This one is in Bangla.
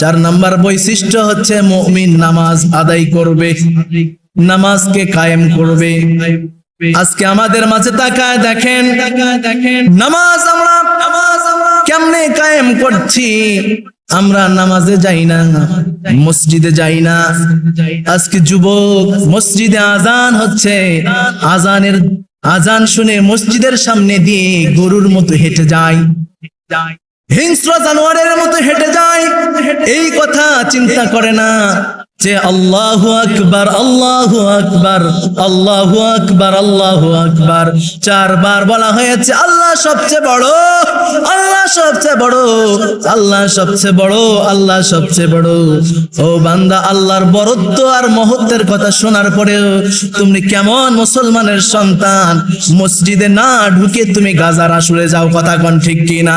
চার নাম্বার বৈশিষ্ট্য হচ্ছে মুমিন নামাজ আদায় করবে, নামাজকে কায়েম করবে। আজকে আমাদের মাঝে তাকায় দেখেন, নামাজ আমরা কেমনে কায়েম করছি? আমরা নামাজে যাই না, মসজিদে যাই না। আজকে যুবক মসজিদে আজান হচ্ছে, আজানের আজান শুনে মসজিদের সামনে দিয়ে গরুর মতো হেঁটে যায়। হিংস্র জানোয়ারের মতো হেঁটে যায়। এই কথা চিন্তা করে না যে আল্লাহু আকবার আল্লাহু আকবার আল্লাহু আকবার আল্লাহু আকবার। চারবার বলা হয়েছে, আল্লাহ সবচেয়ে বড়, আল্লাহ সবচেয়ে বড়, আল্লাহ সবচেয়ে বড়, আল্লাহ সবচেয়ে বড়। ও বান্দা, আল্লাহর বরত্ব আর মহত্বের কথা শোনার পরেও তুমি কেমন মুসলমানের সন্তান? মসজিদে না ঢুকে তুমি গাজার আসলে যাও, কথা কোন ঠিক কিনা?